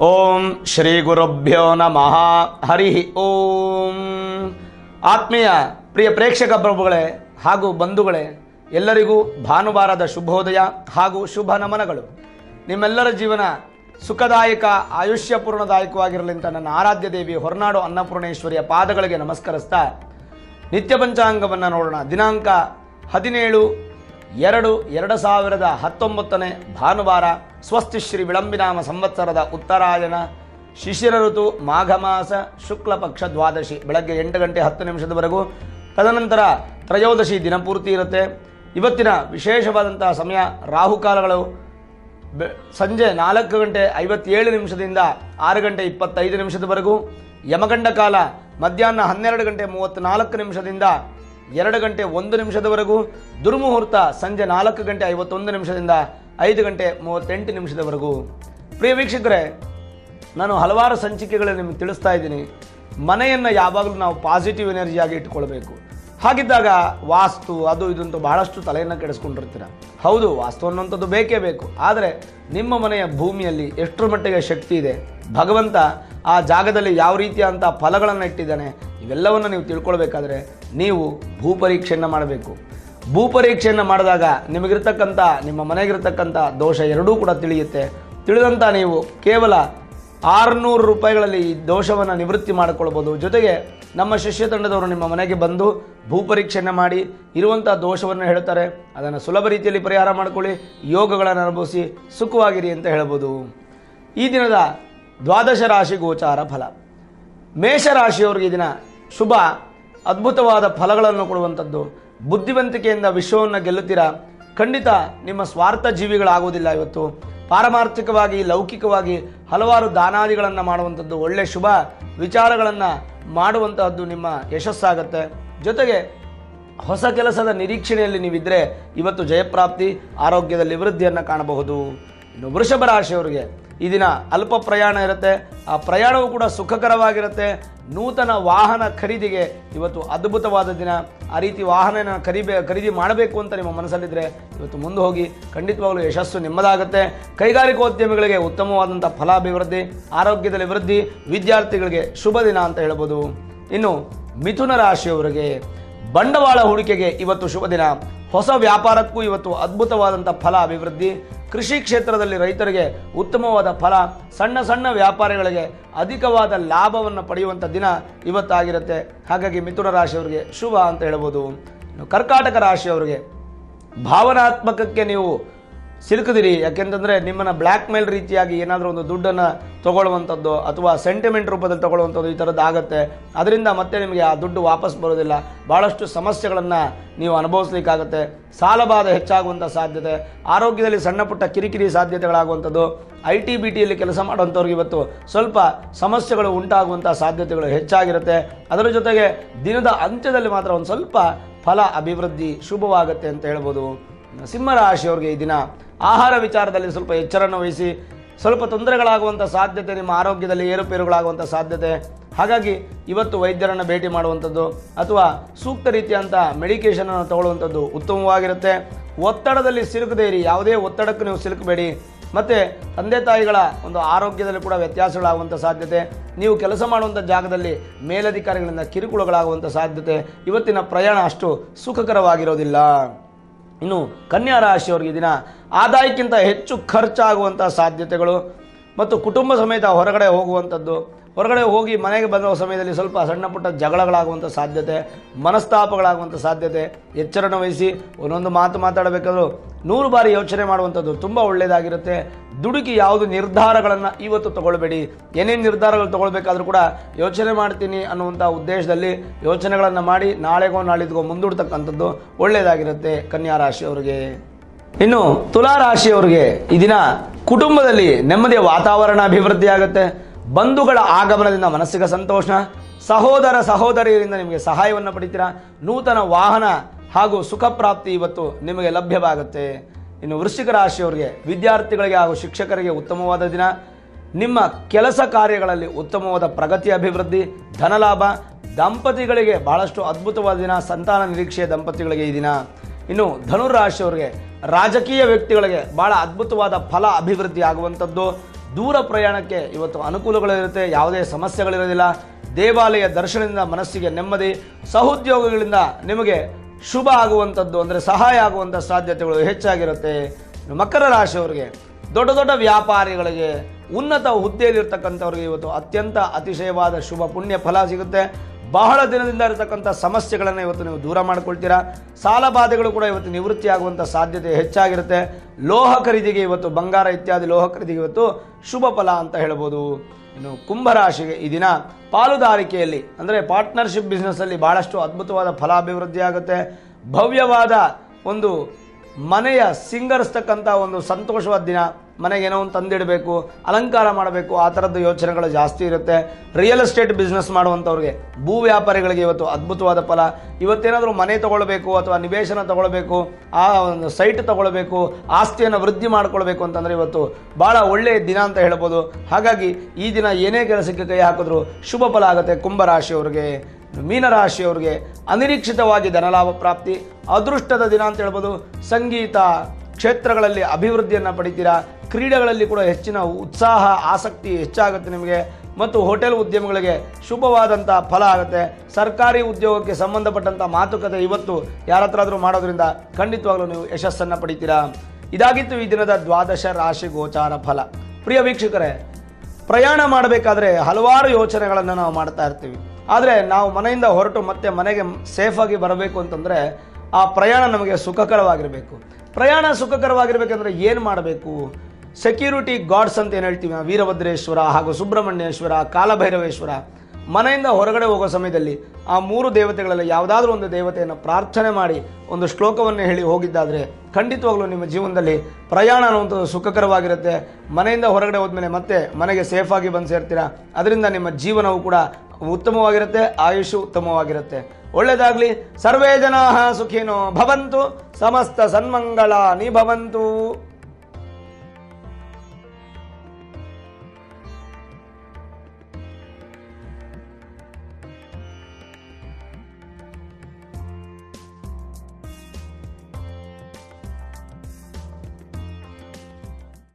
ಓಂ ಶ್ರೀ ಗುರುಭ್ಯೋ ನಮಃ. ಹರಿ ಓಂ. ಆತ್ಮೀಯ ಪ್ರಿಯ ಪ್ರೇಕ್ಷಕ ಪ್ರಭುಗಳೇ ಹಾಗೂ ಬಂಧುಗಳೇ, ಎಲ್ಲರಿಗೂ ಭಾನುವಾರದ ಶುಭೋದಯ ಹಾಗೂ ಶುಭ ನಮನಗಳು. ನಿಮ್ಮೆಲ್ಲರ ಜೀವನ ಸುಖದಾಯಕ, ಆಯುಷ್ಯಪೂರ್ಣದಾಯಕವಾಗಿರಲಿ ಅಂತ ನನ್ನ ಆರಾಧ್ಯ ದೇವಿ ಹೊರನಾಡು ಅನ್ನಪೂರ್ಣೇಶ್ವರಿಯ ಪಾದಗಳಿಗೆ ನಮಸ್ಕರಿಸ್ತಾ ನಿತ್ಯ ಪಂಚಾಂಗವನ್ನು ನೋಡೋಣ. ದಿನಾಂಕ ಹದಿನೇಳು ಎರಡು ಎರಡು ಸಾವಿರದ ಹತ್ತೊಂಬತ್ತನೇ ಭಾನುವಾರ, ಸ್ವಸ್ತಿ ಶ್ರೀ ವಿಳಂಬಿನಾಮ ಸಂವತ್ಸರದ ಉತ್ತರಾಯಣ ಶಿಶಿರ ಋತು ಮಾಘ ಮಾಸ ಶುಕ್ಲ ದ್ವಾದಶಿ, ಬೆಳಗ್ಗೆ ಎಂಟು ಗಂಟೆ ಹತ್ತು ನಿಮಿಷದವರೆಗೂ. ತದನಂತರ ತ್ರಯೋದಶಿ ದಿನಪೂರ್ತಿ ಇರುತ್ತೆ. ಇವತ್ತಿನ ವಿಶೇಷವಾದಂತಹ ಸಮಯ ರಾಹುಕಾಲಗಳು. ಬೆ, ಸಂಜೆ ನಾಲ್ಕು ಗಂಟೆ ಐವತ್ತೇಳು ನಿಮಿಷದಿಂದ ಆರು ಗಂಟೆ ಇಪ್ಪತ್ತೈದು ನಿಮಿಷದವರೆಗೂ. ಯಮಗಂಡ ಕಾಲ ಮಧ್ಯಾಹ್ನ ಹನ್ನೆರಡು ಗಂಟೆ ಮೂವತ್ತ್ನಾಲ್ಕು ನಿಮಿಷದಿಂದ ಎರಡು ಗಂಟೆ ಒಂದು ನಿಮಿಷದವರೆಗೂ ದುರ್ಮುಹೂರ್ತ ಸಂಜೆ ನಾಲ್ಕು ಗಂಟೆ ಐವತ್ತೊಂದು ನಿಮಿಷದಿಂದ ಐದು ಗಂಟೆ ಮೂವತ್ತೆಂಟು ನಿಮಿಷದವರೆಗೂ. ಪ್ರಿಯ ವೀಕ್ಷಕರೇ, ನಾನು ಹಲವಾರು ಸಂಚಿಕೆಗಳು ನಿಮಗೆ ತಿಳಿಸ್ತಾ ಇದ್ದೀನಿ. ಮನೆಯನ್ನು ಯಾವಾಗಲೂ ನಾವು ಪಾಸಿಟಿವ್ ಎನರ್ಜಿಯಾಗಿ ಇಟ್ಕೊಳ್ಬೇಕು. ಹಾಗಿದ್ದಾಗ ವಾಸ್ತು, ಅದು ಇದಂತೂ ಬಹಳಷ್ಟು ತಲೆಯನ್ನು ಕೆಡಿಸ್ಕೊಂಡಿರ್ತೀರ. ಹೌದು, ವಾಸ್ತು ಅನ್ನುವಂಥದ್ದು ಬೇಕೇ ಬೇಕು. ಆದರೆ ನಿಮ್ಮ ಮನೆಯ ಭೂಮಿಯಲ್ಲಿ ಎಷ್ಟರ ಮಟ್ಟಿಗೆ ಶಕ್ತಿ ಇದೆ? ಭಗವಂತ ಆ ಜಾಗದಲ್ಲಿ ಯಾವ ರೀತಿಯಾದಂಥ ಫಲಗಳನ್ನು ಇಟ್ಟಿದ್ದಾನೆ? ಇವೆಲ್ಲವನ್ನು ನೀವು ತಿಳ್ಕೊಳ್ಬೇಕಾದ್ರೆ ನೀವು ಭೂಪರೀಕ್ಷೆಯನ್ನು ಮಾಡಬೇಕು. ಭೂಪರೀಕ್ಷೆಯನ್ನು ಮಾಡಿದಾಗ ನಿಮಗಿರ್ತಕ್ಕಂಥ, ನಿಮ್ಮ ಮನೆಗಿರ್ತಕ್ಕಂಥ ದೋಷ ಎರಡೂ ಕೂಡ ತಿಳಿಯುತ್ತೆ. ತಿಳಿದಂಥ ನೀವು ಕೇವಲ ಆರುನೂರು ರೂಪಾಯಿಗಳಲ್ಲಿ ಈ ದೋಷವನ್ನು ನಿವೃತ್ತಿ ಮಾಡಿಕೊಳ್ಬೋದು. ಜೊತೆಗೆ ನಮ್ಮ ಶಿಷ್ಯ ತಂಡದವರು ನಿಮ್ಮ ಮನೆಗೆ ಬಂದು ಭೂಪರೀಕ್ಷೆಯನ್ನು ಮಾಡಿ ಇರುವಂಥ ದೋಷವನ್ನು ಹೇಳ್ತಾರೆ. ಅದನ್ನು ಸುಲಭ ರೀತಿಯಲ್ಲಿ ಪರಿಹಾರ ಮಾಡಿಕೊಳ್ಳಿ, ಯೋಗಗಳನ್ನು ಅನುಭವಿಸಿ ಸುಖವಾಗಿರಿ ಅಂತ ಹೇಳ್ಬೋದು. ಈ ದಿನದ ದ್ವಾದಶ ರಾಶಿ ಗೋಚಾರ ಫಲ. ಮೇಷರಾಶಿಯವ್ರಿಗೆ ಈ ದಿನ ಶುಭ ಅದ್ಭುತವಾದ ಫಲಗಳನ್ನು ಕೊಡುವಂಥದ್ದು. ಬುದ್ಧಿವಂತಿಕೆಯಿಂದ ವಿಶ್ವವನ್ನು ಗೆಲ್ಲುತ್ತೀರಾ? ಖಂಡಿತ ನಿಮ್ಮ ಸ್ವಾರ್ಥ ಜೀವಿಗಳಾಗುವುದಿಲ್ಲ ಇವತ್ತು. ಪಾರಮಾರ್ಥಿಕವಾಗಿ, ಲೌಕಿಕವಾಗಿ ಹಲವಾರು ದಾನಾದಿಗಳನ್ನು ಮಾಡುವಂಥದ್ದು ಒಳ್ಳೆ ಶುಭ. ವಿಚಾರಗಳನ್ನು ಮಾಡುವಂತಹದ್ದು ನಿಮ್ಮ ಯಶಸ್ಸಾಗತ್ತೆ. ಜೊತೆಗೆ ಹೊಸ ಕೆಲಸದ ನಿರೀಕ್ಷಣೆಯಲ್ಲಿ ನೀವಿದ್ದರೆ ಇವತ್ತು ಜಯಪ್ರಾಪ್ತಿ, ಆರೋಗ್ಯದಲ್ಲಿ ವೃದ್ಧಿಯನ್ನು ಕಾಣಬಹುದು. ಇನ್ನು ವೃಷಭ ರಾಶಿಯವರಿಗೆ ಈ ದಿನ ಅಲ್ಪ ಪ್ರಯಾಣ ಇರುತ್ತೆ. ಆ ಪ್ರಯಾಣವು ಕೂಡ ಸುಖಕರವಾಗಿರುತ್ತೆ. ನೂತನ ವಾಹನ ಖರೀದಿಗೆ ಇವತ್ತು ಅದ್ಭುತವಾದ ದಿನ. ಆ ರೀತಿ ವಾಹನ ಖರೀಬೆ, ಖರೀದಿ ಮಾಡಬೇಕು ಅಂತ ನಿಮ್ಮ ಮನಸ್ಸಲ್ಲಿದ್ದರೆ ಇವತ್ತು ಮುಂದೆ ಹೋಗಿ ಖಂಡಿತವಾಗಲೂ ಯಶಸ್ಸು ನಿಮ್ಮದಾಗುತ್ತೆ. ಕೈಗಾರಿಕೋದ್ಯಮಿಗಳಿಗೆ ಉತ್ತಮವಾದಂಥ ಫಲಾಭಿವೃದ್ಧಿ, ಆರೋಗ್ಯದಲ್ಲಿ ವೃದ್ಧಿ, ವಿದ್ಯಾರ್ಥಿಗಳಿಗೆ ಶುಭ ದಿನ ಅಂತ ಹೇಳ್ಬೋದು. ಇನ್ನು ಮಿಥುನ ರಾಶಿಯವರಿಗೆ ಬಂಡವಾಳ ಹೂಡಿಕೆಗೆ ಇವತ್ತು ಶುಭ ದಿನ. ಹೊಸ ವ್ಯಾಪಾರಕ್ಕೂ ಇವತ್ತು ಅದ್ಭುತವಾದಂಥ ಫಲ ಅಭಿವೃದ್ಧಿ. ಕೃಷಿ ಕ್ಷೇತ್ರದಲ್ಲಿ ರೈತರಿಗೆ ಉತ್ತಮವಾದ ಫಲ, ಸಣ್ಣ ಸಣ್ಣ ವ್ಯಾಪಾರಿಗಳಿಗೆ ಅಧಿಕವಾದ ಲಾಭವನ್ನು ಪಡೆಯುವಂಥ ದಿನ ಇವತ್ತಾಗಿರುತ್ತೆ. ಹಾಗಾಗಿ ಮಿಥುನ ರಾಶಿಯವರಿಗೆ ಶುಭ ಅಂತ ಹೇಳ್ಬೋದು ಕರ್ಕಾಟಕ ರಾಶಿಯವರಿಗೆ ಭಾವನಾತ್ಮಕಕ್ಕೆ ನೀವು ಸಿಲುಕಿದಿರಿ. ಯಾಕೆಂತಂದರೆ ನಿಮ್ಮನ್ನು ಬ್ಲ್ಯಾಕ್ ಮೇಲ್ ರೀತಿಯಾಗಿ ಏನಾದರೂ ಒಂದು ದುಡ್ಡನ್ನು ತಗೊಳ್ಳುವಂಥದ್ದು ಅಥವಾ ಸೆಂಟಿಮೆಂಟ್ ರೂಪದಲ್ಲಿ ತೊಗೊಳ್ಳುವಂಥದ್ದು ಈ ಥರದ್ದು ಆಗುತ್ತೆ. ಅದರಿಂದ ಮತ್ತೆ ನಿಮಗೆ ಆ ದುಡ್ಡು ವಾಪಸ್ ಬರೋದಿಲ್ಲ. ಭಾಳಷ್ಟು ಸಮಸ್ಯೆಗಳನ್ನು ನೀವು ಅನುಭವಿಸ್ಲಿಕ್ಕಾಗುತ್ತೆ. ಸಾಲಬಾಧ ಹೆಚ್ಚಾಗುವಂಥ ಸಾಧ್ಯತೆ, ಆರೋಗ್ಯದಲ್ಲಿ ಸಣ್ಣ ಪುಟ್ಟ ಕಿರಿಕಿರಿ ಸಾಧ್ಯತೆಗಳಾಗುವಂಥದ್ದು ಐ ಟಿ ಬಿ ಟಿಯಲ್ಲಿ ಕೆಲಸ ಮಾಡುವಂಥವ್ರಿಗೆ ಇವತ್ತು ಸ್ವಲ್ಪ ಸಮಸ್ಯೆಗಳು ಉಂಟಾಗುವಂಥ ಸಾಧ್ಯತೆಗಳು ಹೆಚ್ಚಾಗಿರುತ್ತೆ. ಅದರ ಜೊತೆಗೆ ದಿನದ ಅಂತ್ಯದಲ್ಲಿ ಮಾತ್ರ ಒಂದು ಸ್ವಲ್ಪ ಫಲ, ಅಭಿವೃದ್ಧಿ ಶುಭವಾಗುತ್ತೆ ಅಂತ ಹೇಳ್ಬೋದು. ಸಿಂಹರಾಶಿಯವ್ರಿಗೆ ಈ ದಿನ ಆಹಾರ ವಿಚಾರದಲ್ಲಿ ಸ್ವಲ್ಪ ಎಚ್ಚರನ್ನು ವಹಿಸಿ, ಸ್ವಲ್ಪ ತೊಂದರೆಗಳಾಗುವಂಥ ಸಾಧ್ಯತೆ, ನಿಮ್ಮ ಆರೋಗ್ಯದಲ್ಲಿ ಏರುಪೇರುಗಳಾಗುವಂಥ ಸಾಧ್ಯತೆ. ಹಾಗಾಗಿ ಇವತ್ತು ವೈದ್ಯರನ್ನು ಭೇಟಿ ಮಾಡುವಂಥದ್ದು ಅಥವಾ ಸೂಕ್ತ ರೀತಿಯಂಥ ಮೆಡಿಕೇಷನನ್ನು ತಗೊಳ್ಳುವಂಥದ್ದು ಉತ್ತಮವಾಗಿರುತ್ತೆ. ಒತ್ತಡದಲ್ಲಿ ಸಿಲುಕದೇ ಇರಿ, ಯಾವುದೇ ಒತ್ತಡಕ್ಕೆ ನೀವು ಸಿಲುಕಬೇಡಿ. ಮತ್ತು ತಂದೆ ತಾಯಿಗಳ ಒಂದು ಆರೋಗ್ಯದಲ್ಲಿ ಕೂಡ ವ್ಯತ್ಯಾಸಗಳಾಗುವಂಥ ಸಾಧ್ಯತೆ. ನೀವು ಕೆಲಸ ಮಾಡುವಂಥ ಜಾಗದಲ್ಲಿ ಮೇಲಧಿಕಾರಿಗಳಿಂದ ಕಿರುಕುಳಗಳಾಗುವಂಥ ಸಾಧ್ಯತೆ. ಇವತ್ತಿನ ಪ್ರಯಾಣ ಅಷ್ಟು ಸುಖಕರವಾಗಿರೋದಿಲ್ಲ. ಇನ್ನು ಕನ್ಯಾ ರಾಶಿಯವರಿಗೆ ದಿನ ಆದಾಯಕ್ಕಿಂತ ಹೆಚ್ಚು ಖರ್ಚಾಗುವಂಥ ಸಾಧ್ಯತೆಗಳು ಮತ್ತು ಕುಟುಂಬ ಸಮೇತ ಹೊರಗಡೆ ಹೋಗುವಂಥದ್ದು. ಹೊರಗಡೆ ಹೋಗಿ ಮನೆಗೆ ಬಂದ ಸಮಯದಲ್ಲಿ ಸ್ವಲ್ಪ ಸಣ್ಣ ಪುಟ್ಟ ಜಗಳಗಳಾಗುವಂಥ ಸಾಧ್ಯತೆ, ಮನಸ್ತಾಪಗಳಾಗುವಂಥ ಸಾಧ್ಯತೆ ಎಚ್ಚರನ ವಹಿಸಿ ಒಂದೊಂದು ಮಾತು ಮಾತಾಡಬೇಕಾದ್ರೂ ನೂರು ಬಾರಿ ಯೋಚನೆ ಮಾಡುವಂಥದ್ದು ತುಂಬ ಒಳ್ಳೆಯದಾಗಿರುತ್ತೆ. ದುಡುಕಿ ಯಾವುದು ನಿರ್ಧಾರಗಳನ್ನು ಇವತ್ತು ತಗೊಳ್ಬೇಡಿ. ಏನೇನು ನಿರ್ಧಾರಗಳು ತಗೊಳ್ಬೇಕಾದ್ರೂ ಕೂಡ ಯೋಚನೆ ಮಾಡ್ತೀನಿ ಅನ್ನುವಂಥ ಉದ್ದೇಶದಲ್ಲಿ ಯೋಚನೆಗಳನ್ನು ಮಾಡಿ ನಾಳೆಗೋ ನಾಳಿದ್ಗೋ ಮುಂದೂಡ್ತಕ್ಕಂಥದ್ದು ಒಳ್ಳೆಯದಾಗಿರುತ್ತೆ ಕನ್ಯಾ ರಾಶಿಯವರಿಗೆ ಇನ್ನು ತುಲಾ ರಾಶಿಯವರಿಗೆ ಈ ದಿನ ಕುಟುಂಬದಲ್ಲಿ ನೆಮ್ಮದಿಯ ವಾತಾವರಣ ಅಭಿವೃದ್ಧಿ ಆಗುತ್ತೆ ಬಂಧುಗಳ ಆಗಮನದಿಂದ ಮನಸ್ಸಿಗೆ ಸಂತೋಷ, ಸಹೋದರ ಸಹೋದರಿಯರಿಂದ ನಿಮಗೆ ಸಹಾಯವನ್ನು ಪಡಿತೀರಾ? ನೂತನ ವಾಹನ ಹಾಗೂ ಸುಖ ಪ್ರಾಪ್ತಿ ಇವತ್ತು ನಿಮಗೆ ಲಭ್ಯವಾಗುತ್ತೆ. ಇನ್ನು ವೃಶ್ಚಿಕ ರಾಶಿಯವರಿಗೆ, ವಿದ್ಯಾರ್ಥಿಗಳಿಗೆ ಹಾಗೂ ಶಿಕ್ಷಕರಿಗೆ ಉತ್ತಮವಾದ ದಿನ. ನಿಮ್ಮ ಕೆಲಸ ಕಾರ್ಯಗಳಲ್ಲಿ ಉತ್ತಮವಾದ ಪ್ರಗತಿ, ಅಭಿವೃದ್ಧಿ, ಧನಲಾಭ, ದಂಪತಿಗಳಿಗೆ ಬಹಳಷ್ಟು ಅದ್ಭುತವಾದ ದಿನ, ಸಂತಾನ ನಿರೀಕ್ಷೆಯ ದಂಪತಿಗಳಿಗೆ ಈ ದಿನ. ಇನ್ನು ಧನುರಾಶಿಯವರಿಗೆ ರಾಜಕೀಯ ವ್ಯಕ್ತಿಗಳಿಗೆ ಬಹಳ ಅದ್ಭುತವಾದ ಫಲ, ಅಭಿವೃದ್ಧಿ ಆಗುವಂಥದ್ದು. ದೂರ ಪ್ರಯಾಣಕ್ಕೆ ಇವತ್ತು ಅನುಕೂಲಗಳಿರುತ್ತೆ, ಯಾವುದೇ ಸಮಸ್ಯೆಗಳಿರೋದಿಲ್ಲ. ದೇವಾಲಯ ದರ್ಶನದಿಂದ ಮನಸ್ಸಿಗೆ ನೆಮ್ಮದಿ, ಸಹೋದ್ಯೋಗಗಳಿಂದ ನಿಮಗೆ ಶುಭ ಆಗುವಂಥದ್ದು ಅಂದರೆ ಸಹಾಯ ಆಗುವಂಥ ಸಾಧ್ಯತೆಗಳು ಹೆಚ್ಚಾಗಿರುತ್ತೆ. ಮಕರ ರಾಶಿಯವರಿಗೆ ದೊಡ್ಡ ದೊಡ್ಡ ವ್ಯಾಪಾರಿಗಳಿಗೆ ಉನ್ನತ ಹುದ್ದೆಯಲ್ಲಿರ್ತಕ್ಕಂಥವ್ರಿಗೆ ಇವತ್ತು ಅತ್ಯಂತ ಅತಿಶಯವಾದ ಶುಭ ಪುಣ್ಯ ಫಲ ಸಿಗುತ್ತೆ. ಬಹಳ ದಿನದಿಂದ ಇರತಕ್ಕಂಥ ಸಮಸ್ಯೆಗಳನ್ನು ಇವತ್ತು ನೀವು ದೂರ ಮಾಡ್ಕೊಳ್ತೀರಾ? ಸಾಲ ಬಾಧೆಗಳು ಕೂಡ ಇವತ್ತು ನಿವೃತ್ತಿ ಆಗುವಂಥ ಸಾಧ್ಯತೆ ಹೆಚ್ಚಾಗಿರುತ್ತೆ. ಲೋಹ ಖರೀದಿಗೆ ಇವತ್ತು ಬಂಗಾರ ಇತ್ಯಾದಿ ಲೋಹ ಖರೀದಿಗೆ ಇವತ್ತು ಶುಭ ಫಲ ಅಂತ ಹೇಳ್ಬೋದು. ಇನ್ನು ಕುಂಭರಾಶಿಗೆ ಈ ದಿನ ಪಾಲುದಾರಿಕೆಯಲ್ಲಿ, ಅಂದರೆ ಪಾರ್ಟ್ನರ್ಶಿಪ್ ಬಿಸ್ನೆಸ್ಸಲ್ಲಿ ಭಾಳಷ್ಟು ಅದ್ಭುತವಾದ ಫಲಾಭಿವೃದ್ಧಿ ಆಗುತ್ತೆ. ಭವ್ಯವಾದ ಒಂದು ಮನೆಯ ಸಿಂಗರಿಸ್ತಕ್ಕಂಥ ಒಂದು ಸಂತೋಷವಾದ ದಿನ. ಮನೆಗೆ ಏನೋ ಒಂದು ತಂದಿಡಬೇಕು, ಅಲಂಕಾರ ಮಾಡಬೇಕು, ಆ ಥರದ್ದು ಯೋಚನೆಗಳು ಜಾಸ್ತಿ ಇರುತ್ತೆ. ರಿಯಲ್ ಎಸ್ಟೇಟ್ ಬಿಸ್ನೆಸ್ ಮಾಡುವಂಥವ್ರಿಗೆ, ಭೂ ವ್ಯಾಪಾರಿಗಳಿಗೆ ಇವತ್ತು ಅದ್ಭುತವಾದ ಫಲ. ಇವತ್ತೇನಾದರೂ ಮನೆ ತೊಗೊಳ್ಬೇಕು ಅಥವಾ ನಿವೇಶನ ತೊಗೊಳ್ಬೇಕು, ಆ ಒಂದು ಸೈಟ್ ತೊಗೊಳ್ಬೇಕು, ಆಸ್ತಿಯನ್ನು ವೃದ್ಧಿ ಮಾಡ್ಕೊಳ್ಬೇಕು ಅಂತಂದರೆ ಇವತ್ತು ಭಾಳ ಒಳ್ಳೆಯ ದಿನ ಅಂತ ಹೇಳ್ಬೋದು. ಹಾಗಾಗಿ ಈ ದಿನ ಏನೇ ಕೆಲಸಕ್ಕೆ ಕೈ ಹಾಕಿದ್ರು ಶುಭ ಫಲ ಆಗುತ್ತೆ ಕುಂಭರಾಶಿಯವ್ರಿಗೆ. ಮೀನರಾಶಿಯವ್ರಿಗೆ ಅನಿರೀಕ್ಷಿತವಾಗಿ ಧನಲಾಭ ಪ್ರಾಪ್ತಿ, ಅದೃಷ್ಟದ ದಿನ ಅಂತ ಹೇಳ್ಬೋದು. ಸಂಗೀತ ಕ್ಷೇತ್ರಗಳಲ್ಲಿ ಅಭಿವೃದ್ಧಿಯನ್ನು ಪಡಿತೀರಾ? ಕ್ರೀಡೆಗಳಲ್ಲಿ ಕೂಡ ಹೆಚ್ಚಿನ ಉತ್ಸಾಹ, ಆಸಕ್ತಿ ಹೆಚ್ಚಾಗುತ್ತೆ ನಿಮಗೆ. ಮತ್ತು ಹೋಟೆಲ್ ಉದ್ಯಮಗಳಿಗೆ ಶುಭವಾದಂಥ ಫಲ ಆಗುತ್ತೆ. ಸರ್ಕಾರಿ ಉದ್ಯೋಗಕ್ಕೆ ಸಂಬಂಧಪಟ್ಟಂಥ ಮಾತುಕತೆ ಇವತ್ತು ಯಾರ ಹತ್ರ ಮಾಡೋದ್ರಿಂದ ಖಂಡಿತವಾಗ್ಲೂ ನೀವು ಯಶಸ್ಸನ್ನು ಪಡಿತೀರಾ? ಇದಾಗಿತ್ತು ಈ ದಿನದ ದ್ವಾದಶ ರಾಶಿ ಗೋಚಾರ ಫಲ. ಪ್ರಿಯ ವೀಕ್ಷಕರೇ, ಪ್ರಯಾಣ ಮಾಡಬೇಕಾದ್ರೆ ಹಲವಾರು ಯೋಚನೆಗಳನ್ನು ನಾವು ಮಾಡ್ತಾ ಇರ್ತೀವಿ. ಆದರೆ ನಾವು ಮನೆಯಿಂದ ಹೊರಟು ಮತ್ತೆ ಮನೆಗೆ ಸೇಫಾಗಿ ಬರಬೇಕು ಅಂತಂದರೆ ಆ ಪ್ರಯಾಣ ನಮಗೆ ಸುಖಕರವಾಗಿರಬೇಕು. ಪ್ರಯಾಣ ಸುಖಕರವಾಗಿರ್ಬೇಕಂದ್ರೆ ಏನು ಮಾಡಬೇಕು? ಸೆಕ್ಯೂರಿಟಿ ಗಾಡ್ಸ್ ಅಂತ ಏನು ಹೇಳ್ತೀವಿ? ವೀರಭದ್ರೇಶ್ವರ ಹಾಗೂ ಸುಬ್ರಹ್ಮಣ್ಯೇಶ್ವರ ಕಾಲಭೈರವೇಶ್ವರ. ಮನೆಯಿಂದ ಹೊರಗಡೆ ಹೋಗೋ ಸಮಯದಲ್ಲಿ ಆ ಮೂರು ದೇವತೆಗಳಲ್ಲಿ ಯಾವುದಾದ್ರೂ ಒಂದು ದೇವತೆಯನ್ನು ಪ್ರಾರ್ಥನೆ ಮಾಡಿ ಒಂದು ಶ್ಲೋಕವನ್ನು ಹೇಳಿ ಹೋಗಿದ್ದಾದರೆ ಖಂಡಿತವಾಗಲೂ ನಿಮ್ಮ ಜೀವನದಲ್ಲಿ ಪ್ರಯಾಣ ಅನ್ನುವಂಥದ್ದು ಸುಖಕರವಾಗಿರುತ್ತೆ. ಮನೆಯಿಂದ ಹೊರಗಡೆ ಹೋದ್ಮೇಲೆ ಮತ್ತೆ ಮನೆಗೆ ಸೇಫಾಗಿ ಬಂದು ಸೇರ್ತೀರಾ? ಅದರಿಂದ ನಿಮ್ಮ ಜೀವನವು ಕೂಡ ಉತ್ತಮವಾಗಿರುತ್ತೆ ಆಯುಷು ಉತ್ತಮವಾಗಿರುತ್ತೆ. ಒಳ್ಳೆಯದಾಗಲಿ ಸರ್ವೇ ಜನಾ ಸುಖಿನೋ ಭವಂತು. ಸಮಸ್ತ ಸನ್ಮಂಗಳ ಭವಂತು.